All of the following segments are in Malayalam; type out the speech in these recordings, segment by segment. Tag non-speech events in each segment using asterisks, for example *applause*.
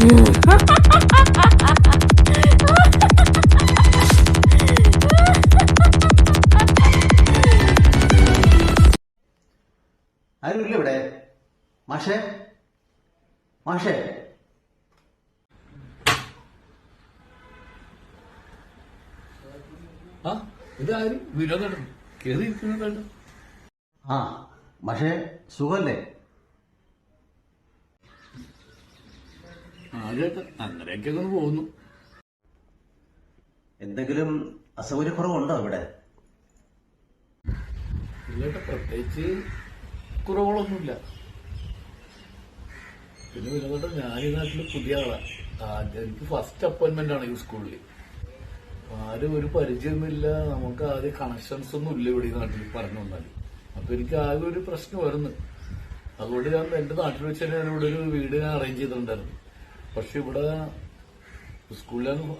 *laughs* ആരുമില്ല ഇവിടെ? മാഷേ? മാഷേ? ആ ഇതാരും വിനോദം കേറി ഇരിക്കുന്നുണ്ടല്ലോ ആ മാഷേ സുഖല്ലേ? ആദ്യമായിട്ട് അങ്ങനെയൊക്കെ ഒന്ന് പോകുന്നു. എന്തെങ്കിലും അസൗകര്യക്കുറവുണ്ടോ ഇവിടെ? ഇല്ലാട്ട് പ്രത്യേകിച്ച് കുറവുകളൊന്നുമില്ല. പിന്നെ വിനോദം ഞാൻ ഈ നാട്ടിൽ പുതിയ ആളാണ് ആദ്യം എനിക്ക് ഫസ്റ്റ് അപ്പോയിന്റ്മെന്റ് ആണ് ഈ സ്കൂളിൽ ആരും ഒരു പരിചയമൊന്നുമില്ല നമുക്ക് ആദ്യം കണക്ഷൻസ് ഒന്നും ഇല്ല ഇവിടെ ഈ നാട്ടിൽ പറഞ്ഞു വന്നാൽ അപ്പൊ എനിക്ക് ആകെ ഒരു പ്രശ്നം വരുന്നു. അതുകൊണ്ട് ഞാൻ എന്റെ നാട്ടിൽ വെച്ച് തന്നെ ഞാൻ ഇവിടെ ഒരു വീട് ഞാൻ അറേഞ്ച് ചെയ്തിട്ടുണ്ടായിരുന്നു. പക്ഷെ ഇവിടെ സ്കൂളിലാണ്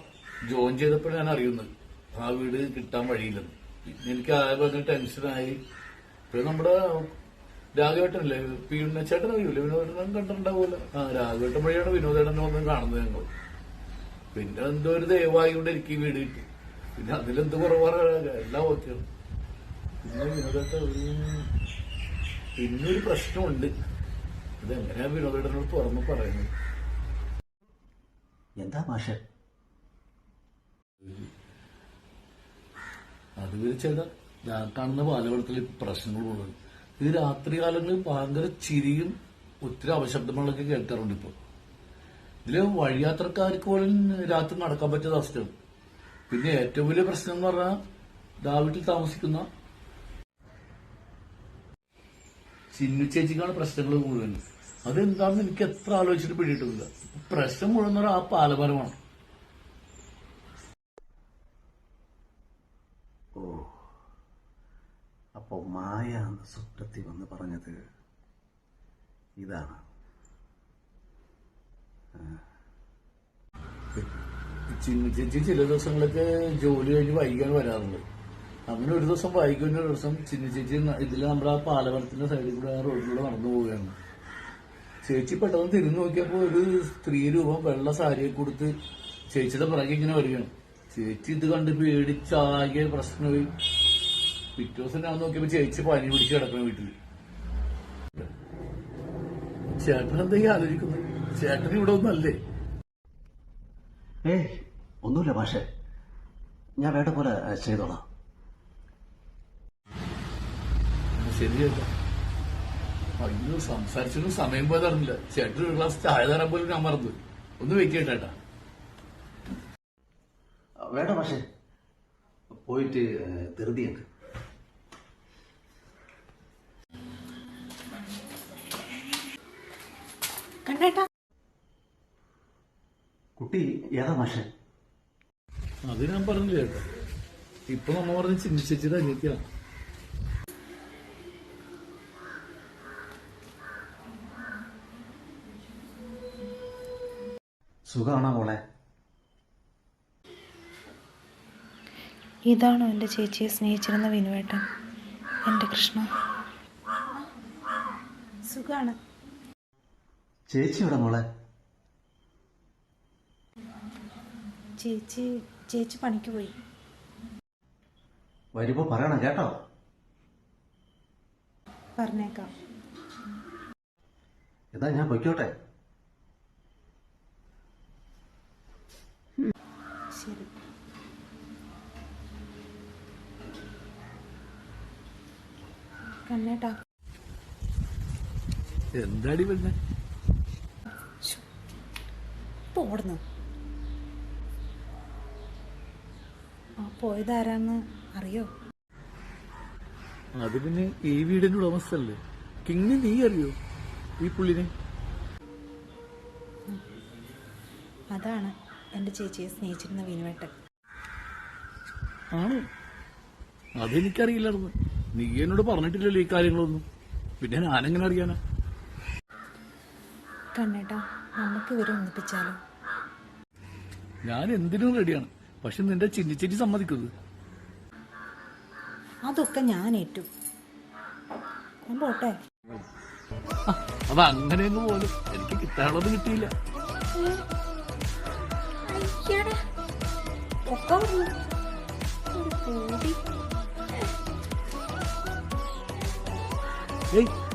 ജോയിൻ ചെയ്തപ്പോഴാണ് അറിയുന്നത് ആ വീട് കിട്ടാൻ വഴിയില്ലെന്ന് എനിക്ക് ആകെ ഭയങ്കര ടെൻഷനായി പിന്നെ നമ്മുടെ രാഘവേട്ടനല്ലേ? പിന്നെ ചേട്ടൻ അറിയൂല്ലേ വിനോദേട്ടൻ കണ്ടിട്ടുണ്ടാവൂല ആ രാഘവേട്ടൻ വഴിയാണ് വിനോദേട്ടനെ വന്ന് കാണുന്നത് ഞങ്ങൾ. പിന്നെ എന്തോ ഒരു ദയവായി കൊണ്ട് എനിക്ക് വീട് കിട്ടി. പിന്നെ അതിലെന്ത് കുറവാണ്? എല്ലാം ഓക്കെയാണ് പിന്നെ വിനോദേട്ട പിന്നൊരു പ്രശ്നമുണ്ട്. ഇതെങ്ങനെയാ വിനോദേട്ടനോട് തുറന്ന് പറയുന്നത്? എന്താ മാഷ്? അത് ചേട്ടാ ഞാൻ കാണുന്ന പാലവെള്ളത്തിൽ പ്രശ്നങ്ങളുണ്ട് ഈ ഇത് രാത്രി കാലങ്ങളിൽ ഭയങ്കര ചിരിയും ഒത്തിരി അപശബ്ദങ്ങളൊക്കെ കേൾക്കാറുണ്ട് ഇപ്പൊ. ഇതിൽ വഴിയാത്രക്കാർക്ക് പോലും രാത്രി നടക്കാൻ പറ്റാത്ത അവസ്ഥയാണ്. പിന്നെ ഏറ്റവും വലിയ പ്രശ്നം എന്ന് പറഞ്ഞാൽ ദാ വീട്ടിൽ താമസിക്കുന്ന ചിന്നു ചേച്ചിക്കാണ് പ്രശ്നങ്ങൾ മുഴുവൻ അതെന്താണെന്ന് എനിക്ക് എത്ര ആലോചിച്ചിട്ട് പിടിയിട്ടില്ല പ്രശ്നം മുഴുവൻ ആ പാലപരമാണ് ഓ അപ്പോ മായ എന്ന സ്വപ്നത്തിൽ വന്ന് പറഞ്ഞത് ഇതാണ്. ചിന്തിച്ച് ചേച്ചി ചില ദിവസങ്ങളൊക്കെ ജോലി കഴിഞ്ഞ് വൈകാൻ വരാറുണ്ട്. അങ്ങനെ ഒരു ദിവസം വൈകുന്ന ഒരു ദിവസം ചിന്നു ചേച്ചി ഇതിൽ നമ്മുടെ ആ പാലവനത്തിന്റെ സൈഡിൽ കൂടെ ആ റോഡിലൂടെ നടന്നു പോവുകയാണ്. ചേച്ചി പെട്ടെന്ന് തിരിഞ്ഞു നോക്കിയപ്പോ ഒരു സ്ത്രീ രൂപം വെള്ള സാരിയെ കൊടുത്ത് ചേച്ചിയുടെ പിറകെ ഇങ്ങനെ വരികയാണ്. ചേച്ചി ഇത് കണ്ട് പേടിച്ചാകെ പ്രശ്നമായി. പിറ്റേ ദിവസം ഞാൻ നോക്കിയപ്പോ ചേച്ചി പനി പിടിച്ച് കിടക്കണ വീട്ടിൽ. ചേട്ടൻ എന്തെങ്കിലും ആലോചിക്കുന്നത് ചേട്ടൻ ഇവിടെ ഒന്നല്ലേ ഏയ് ഒന്നുമില്ല മാഷേ. ഞാൻ വേണ്ട പോലെ ചെയ്തോളാം ചെയ്തോളാം. ശരിയല്ല. അയ്യോ സംസാരിച്ചൊന്നും സമയം പോയത് അറിഞ്ഞില്ല. ചേട്ടൻ ഒരു ഗ്ലാസ് ചായ തരാൻ പോലും ഞാൻ മറന്നു. ഒന്ന് വെക്കേട്ടാ ആ, വേണ്ട പക്ഷേ പോയിട്ട് ധൃതിയുണ്ട്. കുട്ടി ഏതാ മാഷേ? അത് ഞാൻ പറഞ്ഞില്ല ചേട്ടാ. ഇപ്പൊ നമ്മ പറഞ്ഞ് ചിന്തിച്ചിട്ട് അനിയത്തിയാണ്. സുഖമാണോ മോളെ? ഇതാണോ എന്റെ ചേച്ചിയെ സ്നേഹിച്ചിരുന്ന വിനുവേട്ടൻ എന്റെ കൃഷ്ണ. സുഖമാണ് ചേച്ചിയുടെ മോളെ? ചേച്ചി ചേച്ചി പണിക്ക് പോയി. വരുമ്പോ പറയണം കേട്ടോ. പറഞ്ഞേക്കാം. എന്നാ ഞാൻ പൊയ്ക്കോട്ടെ. കണ്ണേട്ടാ. എന്താടി പെണ്ണെ? പോടുന്നു ആ പോയതാരാന്ന് അറിയോ? അത് പിന്നെ ഈ വീടിന്റെ ഉടമസ്ഥല്ലേ? കിങ്ങി നീ അറിയോ? ഈ പുള്ളിനെ? അതാണ് എന്റെ ചേച്ചിയെ സ്നേഹിച്ചിരുന്ന വിനുവേട്ടൻ ആണോ? അതെനിക്കറിയില്ലായിരുന്നു. നീ എന്നോട് പറഞ്ഞിട്ടില്ലല്ലോ ഈ കാര്യങ്ങളൊന്നും. പിന്നെ ഞാനെങ്ങനെ അറിയാനാ? കണ്ണേട്ടാ നമുക്ക് ഇവരെ ഒന്നിപ്പിച്ചാലോ? ഞാൻ എന്തിനും റെഡിയാണ് പക്ഷെ നിന്റെ ചിന്നിച്ചേച്ചി സമ്മതിക്കുന്നത് അതൊക്കെ ഞാൻ ഏറ്റു. ഞാൻ പോട്ടെ? അത് അങ്ങനെയൊന്നും പോലും എനിക്ക് കിട്ടാനുള്ളത് കിട്ടിയില്ല. ഒക്കെ വന്നു ഒരു പൂതി ഏയ്